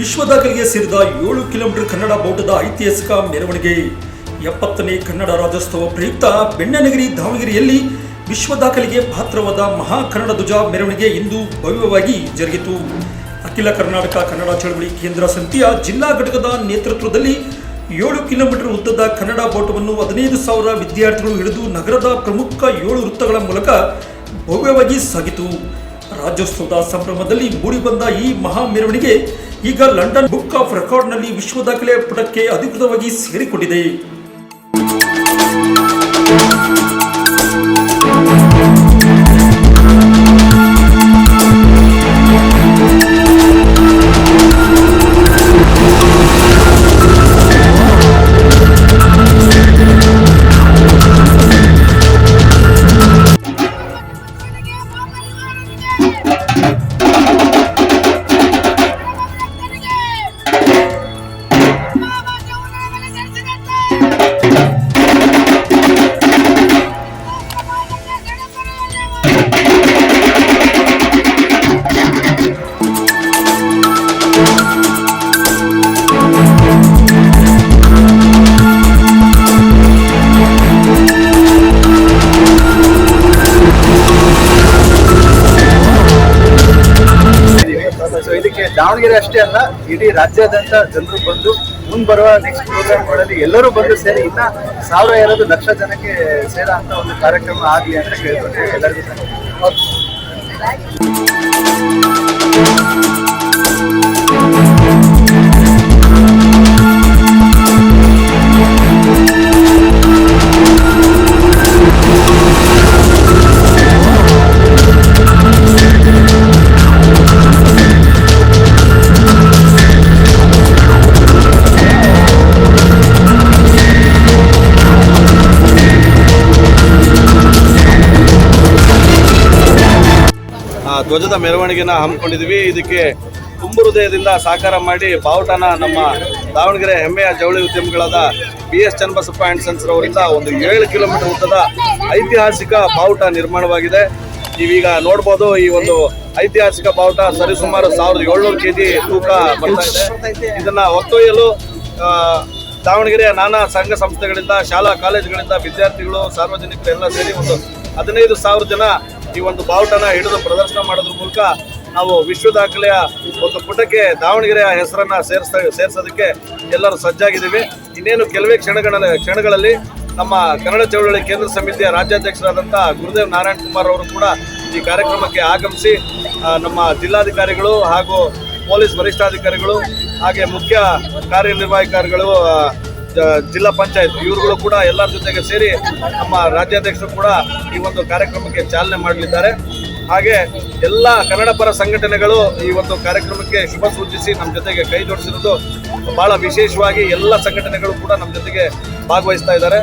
ವಿಶ್ವದಾಖಲೆಗೆ ಸೇರಿದ ಏಳು ಕಿಲೋಮೀಟರ್ ಕನ್ನಡ ಬೋಟದ ಐತಿಹಾಸಿಕ ಮೆರವಣಿಗೆ. ಎಪ್ಪತ್ತನೇ ಕನ್ನಡ ರಾಜ್ಯೋತ್ಸವ ಪ್ರಯುಕ್ತ ಬೆಣ್ಣನಗಿರಿ ದಾವಣಗೆರೆಯಲ್ಲಿ ವಿಶ್ವ ದಾಖಲೆಗೆ ಪಾತ್ರವಾದ ಮಹಾ ಕನ್ನಡ ಧ್ವಜ ಮೆರವಣಿಗೆ ಇಂದು ಭವ್ಯವಾಗಿ ಜರುಗಿತು. ಅಖಿಲ ಕರ್ನಾಟಕ ಕನ್ನಡ ಚಳವಳಿ ಕೇಂದ್ರ ಸಮಿತಿಯ ಜಿಲ್ಲಾ ಘಟಕದ ನೇತೃತ್ವದಲ್ಲಿ ಏಳು ಕಿಲೋಮೀಟರ್ ಉದ್ದದ ಕನ್ನಡ ಬೋಟವನ್ನು ಹದಿನೈದು ಸಾವಿರ ವಿದ್ಯಾರ್ಥಿಗಳು ಹಿಡಿದು ನಗರದ ಪ್ರಮುಖ ಏಳು ವೃತ್ತಗಳ ಮೂಲಕ ಭವ್ಯವಾಗಿ ಸಾಗಿತು. ರಾಜ್ಯೋತ್ಸವದ ಸಂಭ್ರಮದಲ್ಲಿ ಮೂಡಿಬಂದ ಈ ಮಹಾ ಮೆರವಣಿಗೆ ಈಗ ಲಂಡನ್ ಬುಕ್ ಆಫ್ ರೆಕಾರ್ಡ್ನಲ್ಲಿ ವಿಶ್ವ ದಾಖಲೆ ಪುಟಕ್ಕೆ ಅಧಿಕೃತವಾಗಿ ಸೇರಿಕೊಂಡಿದೆ. ಇದಕ್ಕೆ ದಾವಣಗೆರೆ ಅಷ್ಟೇ ಅಲ್ಲ, ಇಡೀ ರಾಜ್ಯಾದ್ಯಂತ ಜನರು ಬಂದು ಮುಂದ್ ಬರುವ ನೆಕ್ಸ್ಟ್ ಪ್ರೋಗ್ರಾಮ್ಗಳಲ್ಲಿ ಎಲ್ಲರೂ ಬಂದು ಸೇರಿ ಇನ್ನ ಸಾವಿರ ಎರಡು ಲಕ್ಷ ಜನಕ್ಕೆ ಸೇರೋ ಅಂತ ಒಂದು ಕಾರ್ಯಕ್ರಮ ಆಗಲಿ ಅಂತ ಕೇಳ್ಕೊಂಡು ಎಲ್ಲರಿಗೂ ಧ್ವಜದ ಮೆರವಣಿಗೆನ ಹಮ್ಮಿಕೊಂಡಿದ್ವಿ ಇದಕ್ಕೆ ತುಂಬು ಹೃದಯದಿಂದ ಸಾಕಾರ ಮಾಡಿ ಬಾವುಟನ ನಮ್ಮ ದಾವಣಗೆರೆ ಹೆಮ್ಮೆಯ ಜವಳಿ ಉದ್ಯಮಿಗಳಾದ B S Channabasappa and sons ರವರಿಂದ ಒಂದು ಏಳು ಕಿಲೋಮೀಟರ್ ಉದ್ದದ ಐತಿಹಾಸಿಕ ಬಾವುಟ ನಿರ್ಮಾಣವಾಗಿದೆ. ನೀವೀಗ ನೋಡ್ಬೋದು ಈ ಒಂದು ಐತಿಹಾಸಿಕ ಬಾವುಟ ಸರಿಸುಮಾರು ಸಾವಿರದ ಏಳ್ನೂರು ಕೆ ಜಿ ತೂಕ ಬರ್ತಾ ಇದೆ. ಇದನ್ನು ಹೊತ್ತೊಯ್ಯಲು ಆ, ದಾವಣಗೆರೆಯ ನಾನಾ ಸಂಘ ಸಂಸ್ಥೆಗಳಿಂದ ಶಾಲಾ ಕಾಲೇಜುಗಳಿಂದ ವಿದ್ಯಾರ್ಥಿಗಳು ಸಾರ್ವಜನಿಕರು ಎಲ್ಲ ಸೇರಿ ಒಂದು ಹದಿನೈದು ಸಾವಿರ ಜನ ಈ ಒಂದು ಬಾವುಟನ ಹಿಡಿದು ಪ್ರದರ್ಶನ ಮಾಡೋದ್ರ ಮೂಲಕ ನಾವು ವಿಶ್ವ ದಾಖಲೆಯ ಒಂದು ಪುಟಕ್ಕೆ ದಾವಣಗೆರೆಯ ಹೆಸರನ್ನ ಸೇರಿಸ ಸೇರಿಸೋದಕ್ಕೆ ಎಲ್ಲರೂ ಸಜ್ಜಾಗಿದ್ದೀವಿ. ಇನ್ನೇನು ಕೆಲವೇ ಕ್ಷಣಗಳ ಕ್ಷಣಗಳಲ್ಲಿ ನಮ್ಮ ಕನ್ನಡ ಚಳವಳಿ ಕೇಂದ್ರ ಸಮಿತಿಯ ರಾಜ್ಯಾಧ್ಯಕ್ಷರಾದಂಥ ಗುರುದೇವ್ ನಾರಾಯಣ್ ಕುಮಾರ್ ಅವರು ಕೂಡ ಈ ಕಾರ್ಯಕ್ರಮಕ್ಕೆ ಆಗಮಿಸಿ ನಮ್ಮ ಜಿಲ್ಲಾಧಿಕಾರಿಗಳು ಹಾಗೂ ಪೊಲೀಸ್ ವರಿಷ್ಠಾಧಿಕಾರಿಗಳು, ಹಾಗೆ ಮುಖ್ಯ ಕಾರ್ಯನಿರ್ವಾಹಕಾರಿಗಳು ಜಿಲ್ಲಾ ಪಂಚಾಯತ್ ಇವರುಗಳು ಕೂಡ ಎಲ್ಲರ ಜೊತೆಗೆ ಸೇರಿ ನಮ್ಮ ರಾಜ್ಯಾಧ್ಯಕ್ಷರು ಕೂಡ ಈ ಒಂದು ಕಾರ್ಯಕ್ರಮಕ್ಕೆ ಚಾಲನೆ ಮಾಡಲಿದ್ದಾರೆ. ಹಾಗೆ ಎಲ್ಲ ಕನ್ನಡ ಪರ ಸಂಘಟನೆಗಳು ಈ ಒಂದು ಕಾರ್ಯಕ್ರಮಕ್ಕೆ ಶುಭ ಸೂಚಿಸಿ ನಮ್ಮ ಜೊತೆಗೆ ಕೈ ಜೋಡಿಸಿರೋದು ಬಹಳ ವಿಶೇಷವಾಗಿ ಎಲ್ಲ ಸಂಘಟನೆಗಳು ಕೂಡ ನಮ್ಮ ಜೊತೆಗೆ ಭಾಗವಹಿಸ್ತಾ ಇದ್ದಾರೆ.